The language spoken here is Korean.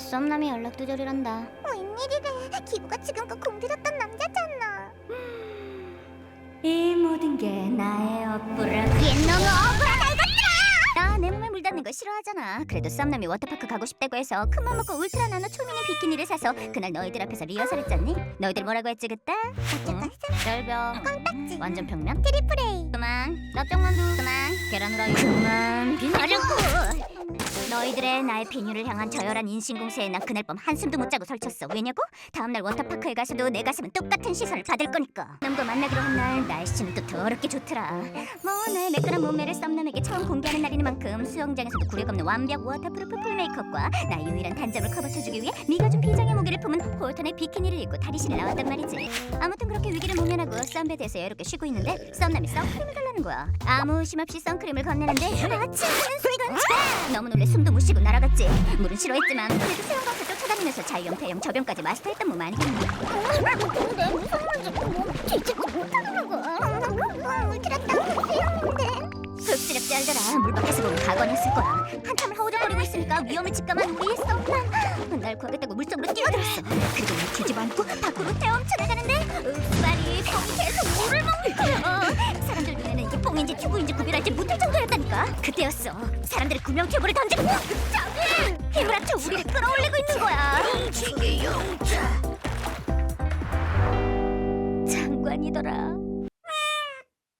썸남이 연락 두절이란다. 웬일이래? 기부가 지금껏 공들였던 남자잖아. 이 모든 게 나의 업보라. 얘 너무 억울하다 이것들아! 나 내 몸에 물 닿는 거 싫어하잖아. 그래도 썸남이 워터파크 가고 싶다고 해서 큰맘 먹고 울트라 나노 초미니 비키니를 사서 그날 너희들 앞에서 리허설 했잖니? 너희들 뭐라고 했지 그때? 응? 썰병 껌딱지. 완전 평면 트리플 A. 그만 납작만두 그만 계란 후라이 그만 너희들의 나의 비뉴를 향한 저열한 인신공세에 나 그날 밤 한숨도 못 자고 설쳤어. 왜냐고? 다음날 워터파크에 가서도 내 가슴은 똑같은 시선을 받을 거니까. 남과 만나기로 한 날 날씨는 또 더럽게 좋더라. 뭐 나의 매끈한 몸매를 썸남에게 처음 공개하는 날이니만큼 수영장에서도 구력없는 완벽 워터프루프 풀 메이크업과 나의 유일한 단점을 커버쳐주기 위해 미가 준 비장 의 무게를 품은 홀턴의 비키니를 입고 탈의실에 나왔단 말이지. 아무튼 그렇게 위기를 모면하고 썬베드에서 여유롭게 쉬고 있는데 썸남이 선크림을 달라는 거야. 아무 의심 없이 선크림을 건네는데 하는 순간 차! 너무 놀래 숨도 못 쉬고 날아갔지. 물은 싫어했지만 그래도 수영장에서 쫓아다니면서 자유형 저병까지 마스터했던 몸 아니겠니 근데 무슨 말인지 뭐 울트라 땅 수영인데. 흡수력 쩔더라 물 밖에서 보면 각원했을 거야. 한참을 허우적거리고 있으니까 위험을 직감한 우리의 썸남 날 구하겠다고 물속으로 뛰어들었어. 그리고 날 뒤집어 안고 밖으로 헤엄쳐 나가는데 읍발이 뽕이 계속 물을 먹는 거야 사람들 눈에는 이게 뽕인지 튜브인지 구별할지 못할 정도였다니까. 그때였어. 사람들이 구명 튜브를 던지고 힘을 합쳐 우리를 끌어올리고 있는 거야. 장관이더라